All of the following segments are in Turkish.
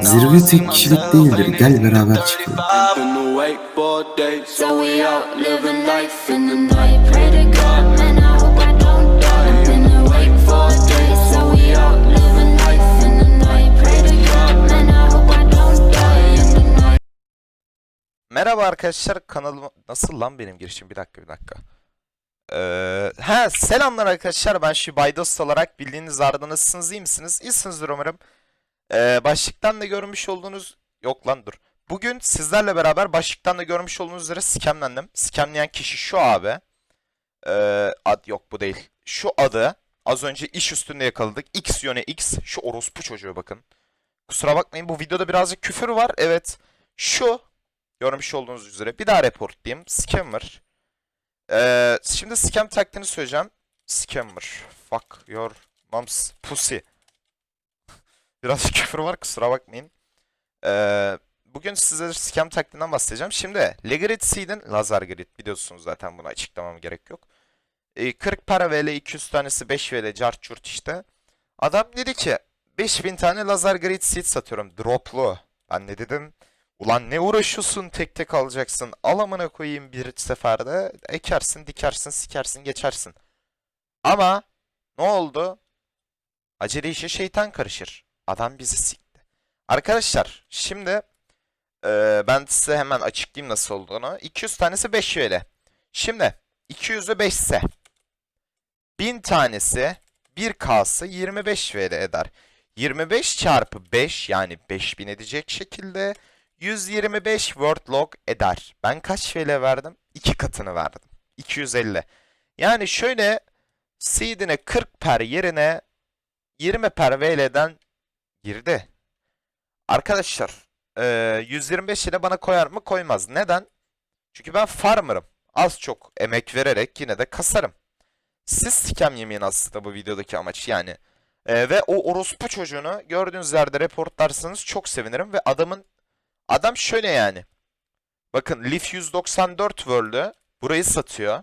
Zirve tek kişilik değildir. Gel beraber çıkalım. 35. Been awake for days. So we out living life in the night. Pray to God, man, I hope I don't die. I've been awake for days. So we out living life in the night. Pray to God, man, I hope I don't die in the night. Merhaba arkadaşlar kanalıma nasıl lan benim girişim bir dakika bir dakika. Ee, he selamlar arkadaşlar ben şu Baydos olarak bildiğiniz arada nasılsınız iyi misiniz? İyisinizdir umarım. Ee, başlıktan da görmüş olduğunuz yok lan dur. Bugün sizlerle beraber başlıktan da görmüş olduğunuz üzere scamlendim. Scamleyen kişi şu abi. Ee, ad yok bu değil. Şu adı az önce iş üstünde yakaladık. X yöne X şu orospu çocuğu bakın. Kusura bakmayın bu videoda birazcık küfür var. Evet. Şu Görmüş olduğunuz üzere. Bir daha reportlayayım. Scammer. Ee, şimdi scam taktiğini söyleyeceğim. Scammer. Fuck your mom's pussy. Biraz küfür var kusura bakmayın. Ee, bugün size scam taktiğinden bahsedeceğim. Şimdi Legrit Seed'in Lazar Grid biliyorsunuz zaten bunu açıklamam gerek yok. Ee, 40 para VL 200 tanesi 5 VL cart curt işte. Adam dedi ki 5000 tane Lazar Grid Seed satıyorum droplu. Ben ne dedim? Ulan ne uğraşıyorsun tek tek alacaksın. Al amına koyayım bir seferde. Ekersin, dikersin, sikersin, geçersin. Ama ne oldu? Acele işe şeytan karışır. Adam bizi sikti. Arkadaşlar şimdi eee, ben size hemen açıklayayım nasıl olduğunu. 200 tanesi 5 VL. Şimdi 200'ü 5 ise 1000 tanesi 1K'sı 25 VL eder. 25 çarpı 5 yani 5000 edecek şekilde 125 word log eder. Ben kaç VL verdim? 2 katını verdim. 250. Yani şöyle seed'ine 40 per yerine 20 per VL'den girdi. Arkadaşlar eee, 125 ile bana koyar mı? Koymaz. Neden? Çünkü ben farmer'ım. Az çok emek vererek yine de kasarım. Siz scam yemeyin aslında bu videodaki amaç yani. Eee, ve o orospu çocuğunu gördüğünüz yerde reportlarsanız çok sevinirim ve adamın Adam şöyle yani. Bakın Leaf 194 World'ü burayı satıyor.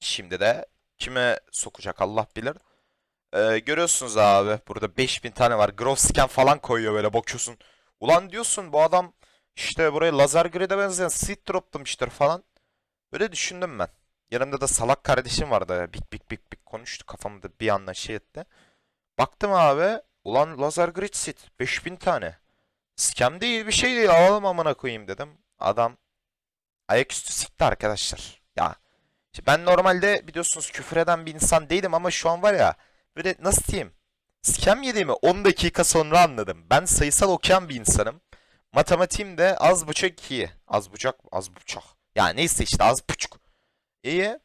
Şimdi de kime sokacak Allah bilir. Ee, görüyorsunuz abi burada 5000 tane var. Growth scan falan koyuyor böyle bakıyorsun. Ulan diyorsun bu adam işte buraya lazer grid'e benzeyen seed droplamıştır falan. Böyle düşündüm ben. Yanımda da salak kardeşim vardı. Bik bik bik bik konuştu kafamda bir anda şey etti. Baktım abi. Ulan lazer grid seed 5000 tane. Scam değil bir şey değil alalım amına koyayım dedim. Adam ayaküstü sikti arkadaşlar. Ya işte ben normalde biliyorsunuz küfür eden bir insan değilim ama şu an var ya böyle nasıl diyeyim? Scam yediğimi 10 dakika sonra anladım. Ben sayısal okuyan bir insanım. Matematiğim de az buçuk iyi. Az buçuk, az buçuk. Ya neyse işte az buçuk. İyi.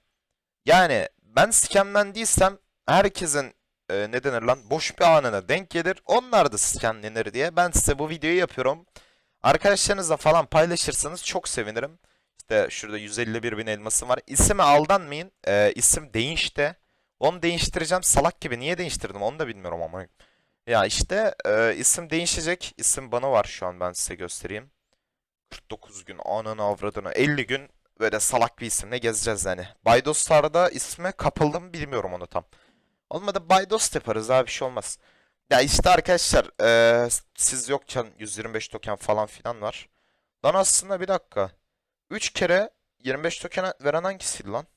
Yani ben scamden değilsem herkesin e, ne denir lan boş bir anına denk gelir. Onlar da scanlenir diye ben size bu videoyu yapıyorum. Arkadaşlarınızla falan paylaşırsanız çok sevinirim. İşte şurada 151 bin elmasım var. İsime aldanmayın. E, isim değişti. Onu değiştireceğim. Salak gibi. Niye değiştirdim onu da bilmiyorum ama. Ya işte e, isim değişecek. İsim bana var şu an ben size göstereyim. 49 gün ananı avradını 50 gün böyle salak bir isimle gezeceğiz yani. Baydoslar'da isme kapalı mı bilmiyorum onu tam. Olmadı Baydos yaparız abi bir şey olmaz. Ya işte arkadaşlar eee, siz yokken 125 token falan filan var. Lan aslında bir dakika. 3 kere 25 token veren hangisiydi lan?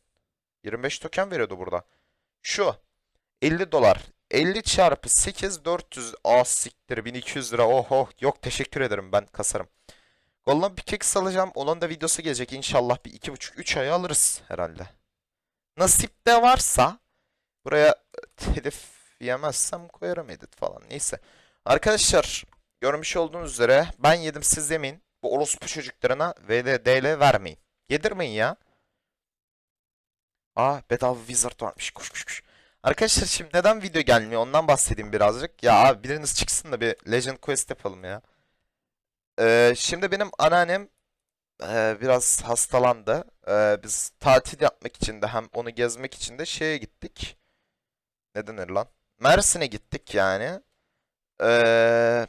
25 token veriyordu burada. Şu 50 dolar. 50 çarpı 8 400 a siktir 1200 lira. Oh oh yok teşekkür ederim ben kasarım. Golden Pickaxe alacağım. Onun da videosu gelecek inşallah bir 2,5-3 aya alırız herhalde. Nasip de varsa buraya telif yemezsem koyarım edit falan. Neyse. Arkadaşlar görmüş olduğunuz üzere ben yedim siz yemeyin. Bu orospu çocuklarına VDDL vermeyin. Yedirmeyin ya. Aa bedava wizard varmış. Koş koş koş. Arkadaşlar şimdi neden video gelmiyor ondan bahsedeyim birazcık. Ya abi biriniz çıksın da bir Legend Quest yapalım ya. Ee, şimdi benim anneannem e, biraz hastalandı. Ee, biz tatil yapmak için de hem onu gezmek için de şeye gittik. Ne denir lan? Mersin'e gittik yani. Ee,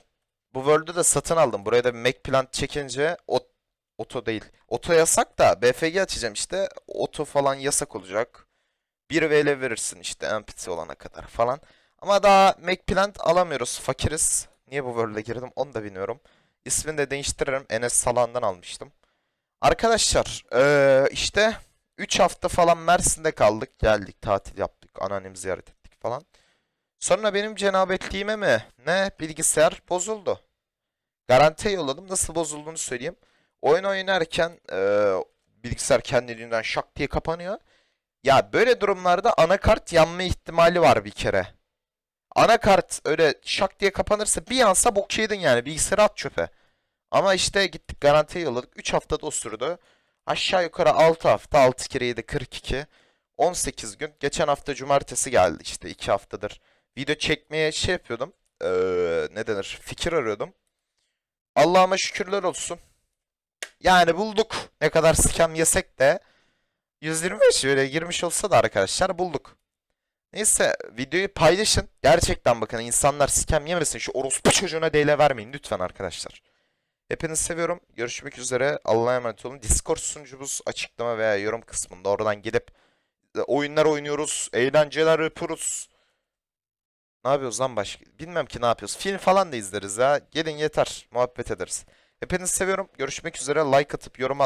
bu World'ü de satın aldım. Buraya da bir Mac Plant çekince ot, oto değil. Oto yasak da BFG açacağım işte. Oto falan yasak olacak. 1 VL verirsin işte empty olana kadar falan. Ama daha Macplant alamıyoruz. Fakiriz. Niye bu World'e girdim onu da bilmiyorum. İsmini de değiştiririm. Enes Salan'dan almıştım. Arkadaşlar eee, işte 3 hafta falan Mersin'de kaldık. Geldik tatil yaptık. Anneannemi ziyaret ettik falan. Sonra benim cenabetliğime mi ne bilgisayar bozuldu. Garantiye yolladım. Nasıl bozulduğunu söyleyeyim. Oyun oynarken eee, bilgisayar kendiliğinden şak diye kapanıyor. Ya böyle durumlarda anakart yanma ihtimali var bir kere. Anakart öyle şak diye kapanırsa bir yansa bok yedin yani bilgisayarı at çöpe. Ama işte gittik garantiye yolladık. 3 haftada o sürdü. Aşağı yukarı 6 hafta 6 kere 7 42. 18 gün. Geçen hafta cumartesi geldi işte 2 haftadır. Video çekmeye şey yapıyordum. Ee, ne denir? Fikir arıyordum. Allah'ıma şükürler olsun. Yani bulduk. Ne kadar scam yesek de 125 böyle girmiş olsa da arkadaşlar bulduk. Neyse videoyu paylaşın. Gerçekten bakın insanlar scam yemesin. Şu orospu çocuğuna DL vermeyin lütfen arkadaşlar. Hepinizi seviyorum. Görüşmek üzere. Allah'a emanet olun. Discord sunucumuz açıklama veya yorum kısmında. Oradan gidip oyunlar oynuyoruz. Eğlenceler yapıyoruz. Ne yapıyoruz lan başka? Bilmem ki ne yapıyoruz. Film falan da izleriz ya. Gelin yeter. Muhabbet ederiz. Hepinizi seviyorum. Görüşmek üzere. Like atıp yorum